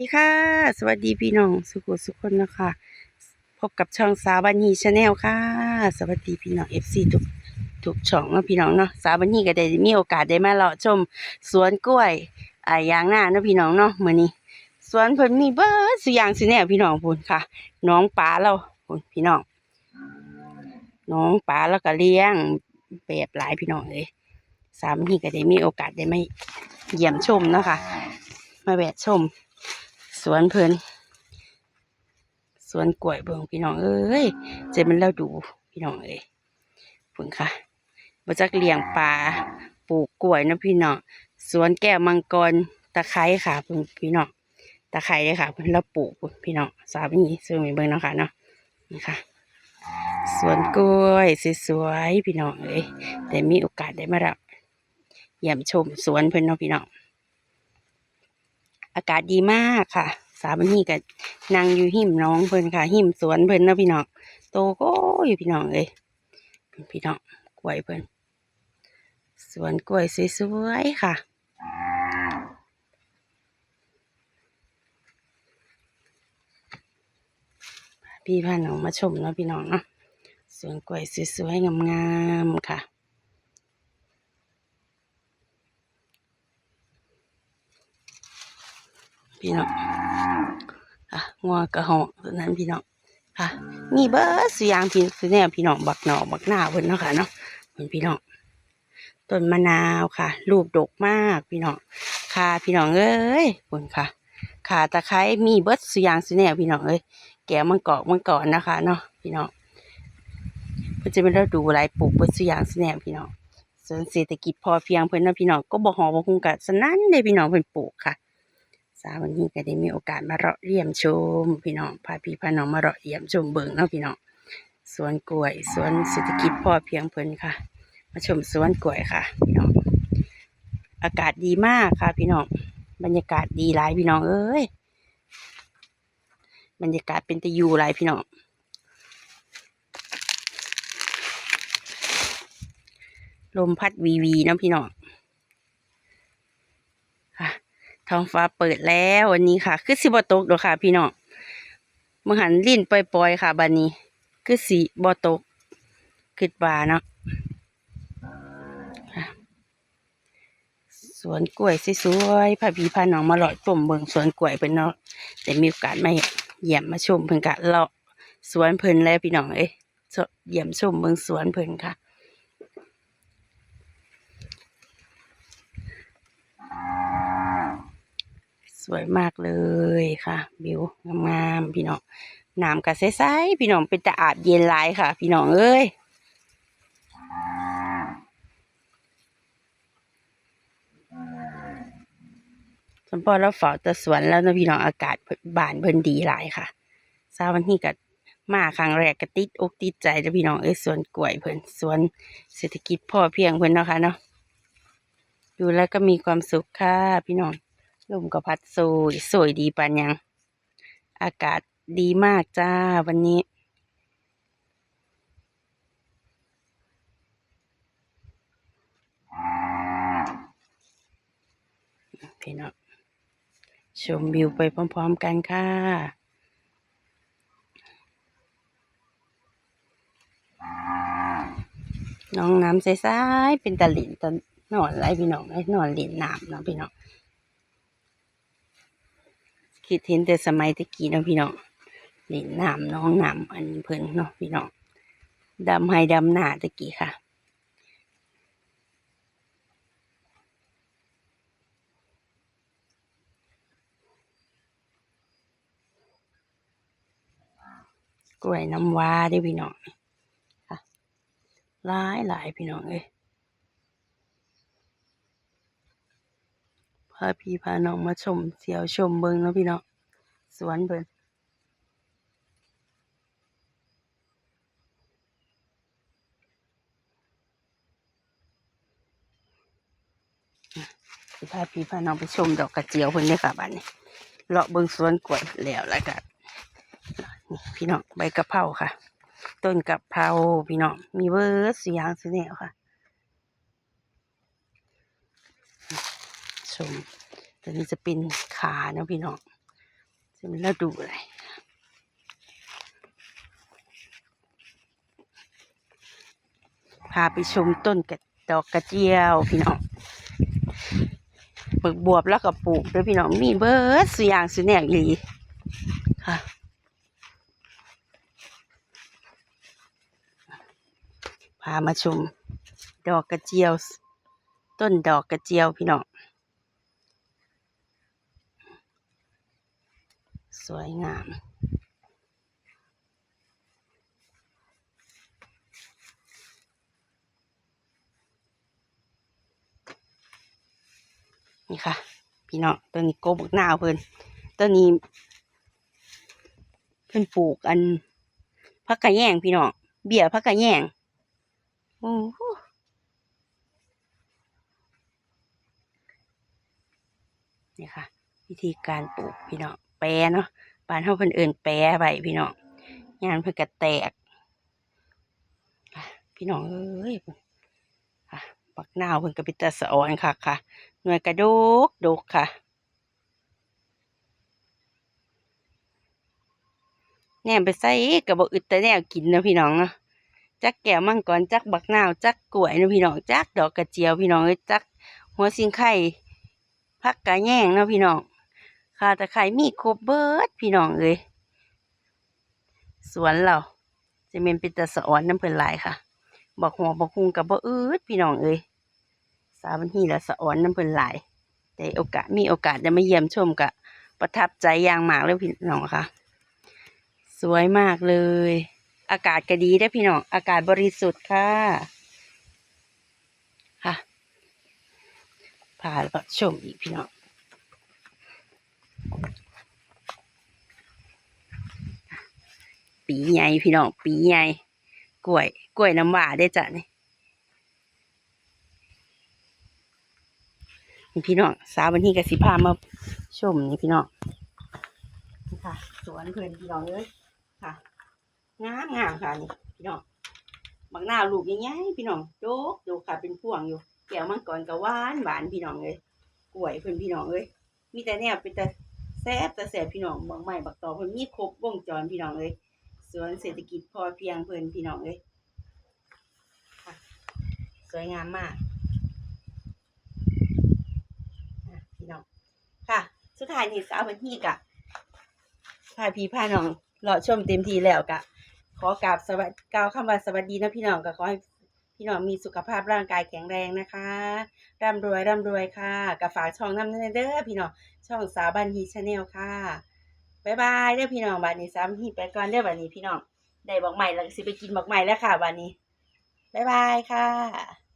สวัสดีค่ะ สวัสดีพี่น้องสุขุสุขคนนะคะพบกับช่องสาวบันนีชาแนลค่ะ สวัสดีพี่น้องเอฟซีทุกทุกช่องเนาะพี่น้องเนาะสาวบันนีก็ได้มีโอกาสได้มาเลาะชม สวนกล้วยอ่ายางหน้าเนาะพี่น้องเนาะมื้อนี้ สวนเพิ่นมีเบิดสุอย่างสิแนวพี่น้องพุ่นค่ะน้องปลาเราพุ่นพี่น้องน้องปลาแล้วก็เลี้ยงแบบหลายพี่น้องเลยสาวบันนีก็ได้มีโอกาสได้มาเยี่ยมชมเนาะค่ะมาแวะชม สวนเพิ่นสวนกล้วยเบิ่งพี่น้องเอ้ยเจ็มันแล้วดูพี่น้องเอ้ยพุ่นค่ะมาจากเลี้ยงปลาปลูกกล้วยนะพี่น้องสวนแก้วมังกรตะไคร้ค่ะเพิ่นพี่น้องตะไคร้เลยค่ะเพิ่นแล้วปลูกพุพี่น้องสาวนี้สวยเบิ่งเนาะค่ะเนาะนี่ค่ะสวนกล้วยสวยๆพี่น้องเอ้ยแต่มีโอกาสได้มารับเยี่ยมชมสวนเพิ่นเนาะพี่น้อง อากาศดีมากค่ะ สามวันนี้ก็นั่งอยู่หิมน้องเพิ่นค่ะ หิมสวนเพิ่นนะพี่น้องโตก็อยู่พี่น้องเอ้ยพี่น้องกล้วยเพิ่นสวนกล้วยสวยๆค่ะพี่พาน้องมาชมเนาะพี่น้องเนาะสวนกล้วยสวยๆงามๆค่ะ พี่น้องอะงัวกระหอกตัวนั้นพี่น้องค่ะมีเบิร์ดสุอยางพี่สุแนวพี่น้องบักหนอกบักหน้าเพิ่นเนาะค่ะเนาะเพิ่นพี่น้องต้นมะนาวค่ะลูกดกมากพี่น้องค่ะพี่น้องเอ้ยเพิ่นค่ะขาตะไคร้มีเบิร์ดสุอยางสุแนวพี่น้องเอ้ยแก้วมังกอกมังกรนะคะเนาะพี่น้องเพิ่นจะเป็นฤดูหลายปลูกเบิร์ดสุอยางสุแนวพี่น้องส่วนเศรษฐกิจพอเพียงเพิ่นเนาะพี่น้องก็บ่ฮอบ่ฮู้กะสนั่นเลยพี่น้องเพิ่นปลูกค่ะ สาววันนี้ก็ได้มีโอกาสมาเราะเยี่ยมชม พี่น้องพาพี่พาน้องมาเราะเยี่ยมชมเบิ่งเนาะพี่น้องสวนกล้วยสวนเศรษฐกิจพอเพียงเพิ่นค่ะ มาชมสวนกล้วยค่ะพี่น้องอากาศดีมากค่ะพี่น้องบรรยากาศดีหลายพี่น้องเอ้ยบรรยากาศเป็นตะยูหลายพี่น้องลมพัดวีวีนะพี่น้องค่ะ ท้องฟ้าเปิดแล้ววันนี้ค่ะ คือสิบตกเด้อค่ะ พี่น้องมังหันลิ้นปล่อยๆค่ะบันนี้ คือสีบตกคิดว่าเนาะสวนกล้วยสวยๆพาพี่พาน้องมาหลอดชมเบิ่งสวนกล้วยเพิ่นเนาะแต่มีโอกาสมาเยี่ยมมาชมเพิ่นกะเลาะสวนเพิ่นแล้วพี่น้องเอ้ยเยี่ยมชมเบิ่งสวนเพิ่นค่ะส วยมากเลยค่ะวิวงามๆพี่น้องน้ำกระใสๆพี่น้องเป็นตะอาบเย็นหลายค่ะ พี่น้องเอ้ยสมพอเราเฝ้าแตะสวนแล้วเนาะพี่น้องอากาศบานเพิ่นดีหลายค่ะทราบวันนี้ก็มาครั้งแรกก็ติดอกติดใจแล้วพี่น้องเอ้ยสวนกล้วยเพิ่นสวนเศรษฐกิจพอเพียงเพิ่นเนาะค่ะเนาะดูแล้วก็มีความสุขค่ะพี่น้อง ลมก็พัดสวยสวยดีปานยัง อากาศดีมากจ้าวันนี้ พี่น้องชมวิวไปพร้อมๆกันค่ะน้องน้ำใสๆเป็นตะหลินตะนอนไรพี่น้องไอ้นอนหลินน้ำเนาะพี่น้อง คิดเห็นแต่สมัยตะกี้เนาะพี่น้องเล่นน้ำน้องน้ำอันเพิ่นเนาะพี่น้องดำให้ดำหน้าตะกี้ค่ะกล้วยน้ำว้าเด้พี่น้องค่ะหลายหลายพี่น้องเอ้ย พาพี่พาน้องมาชมเสียวชมเบิงเนาะพี่น้องสวนเพิ่นสิพาพี่พาน้องไปชมดอกกระเจียวเพิ่นเด้อค่ะบ้านนี้เลาะเบิงสวนกล้วยแล้วแล้วก็นี่พี่น้องใบกะเพราค่ะ ต้นกะเพราพี่น้องมีเบิร์สียางสีแนวค่ะ ชม ตัวนี้จะเป็นขาเนาะพี่น้องจะมีแล้วดูอะไรพาไปชมต้นกระดอกกระเจียวพี่น้องปึกบวบแล้วก็ปลูกด้วยพี่น้องมีเบิร์ดสุยางสุแนกอีค่ะพามาชม ดอกกระเจียว ต้นดอกกระเจียวพี่น้อง สวยงามนี่ค่ะ พี่น้องตัวนี้โกบักนาวเพิ่นตัวนี้ เพิ่นปลูกอันพักกะแยงพี่น้องเบี้ยพักกะแยงโอ้นี่ค่ะ วิธีการปลูกพี่น้อง แปรเนาะบ้านเฮาเพิ่นเอิ้นแปรไว้พี่น้องงานเพิ่นก็แตก พี่น้องเอ้ยค่ะปักนาวเพิ่นก็เป็นตาสะออนค่ะค่ะ หน่วยกระดกดกค่ะแหนมไปใส่กระบอกอึดแต่แนวกินเนาะพี่น้องเนาะจักแก้วมังกรจักบักนาวจักกล้วยเนาะพี่น้องจักดอกกระเจียวพี่น้องเอ้ยจักหัวสิงไข่ผักกะแยงเนาะพี่น้อง ค่ะแต่ไข่มีครบเบิดพี่น้องเอ้ยสวนเราจะเป็นป็นตะสะออนน้ำเพิ่นหลายค่ะ บอกหัวบอกคุงกับบ่อืดพี่น้องเอ้ยสาวันนี้ละสะอ่อนน้ำเพิ่นหลายแต่โอกาสมีโอกาสได้มาเยี่ยมชมกะประทับใจอย่างมากเลยพี่น้องค่ะ สวยมากเลย อากาศก็ดีได้พี่น้องอากาศบริสุทธิ์ค่ะค่ะพาแล้วก็ชมอีกพี่น้อง ปีใหญ่พี่น้องปีใหญ่กล้วย กล้วยน้ำหวาได้จ้ะนี่พี่น้องสาววันนี้ก็สิพามาชมนี่พี่น้องค่ะ สวนเพื่อนพี่น้องเลยค่ะงามงามค่ะนี่พี่น้องบางหน้าลูกยังไงพี่น้องโจกโดูค่ะเป็นพวงอยู่แก้วมังกรกับหวานหวานพี่น้องเลยกล้วยเพื่อนพี่น้องเลยมีแต่เนี่ยเป็นแต่แซ่บแต่แซ่บพี่น้องบางใหม่บักตอเพื่อนมีครบวงจรพี่น้องเลย สวนเศรษฐกิจพอเพียงเพื่อนพี่น้องเลยสวยงามมากพี่น้องค่ะ สุดท้ายนี่สาววันที่กะพาพี่พาน้องรอชมเต็มทีแล้วกะ ขอกราบสวัสดีกล่าวคำว่าสวัสดีนะพี่น้องก็ขอให้พี่น้องมีสุขภาพร่างกายแข็งแรงนะคะ ร่ำรวยร่ำรวยค่ะกับฝากช่องน้ำเด้อพี่น้องช่องสาวบันฮีชาแนลค่ะ บายบายเด้อพี่น้องบันนี้ซ้ำหีไปก่อนเด้อบันนี้พี่น้องได้บอกใหม่แล้วสิไปกินบอกใหม่แล้วค่ะบันนี้บายบายค่ะ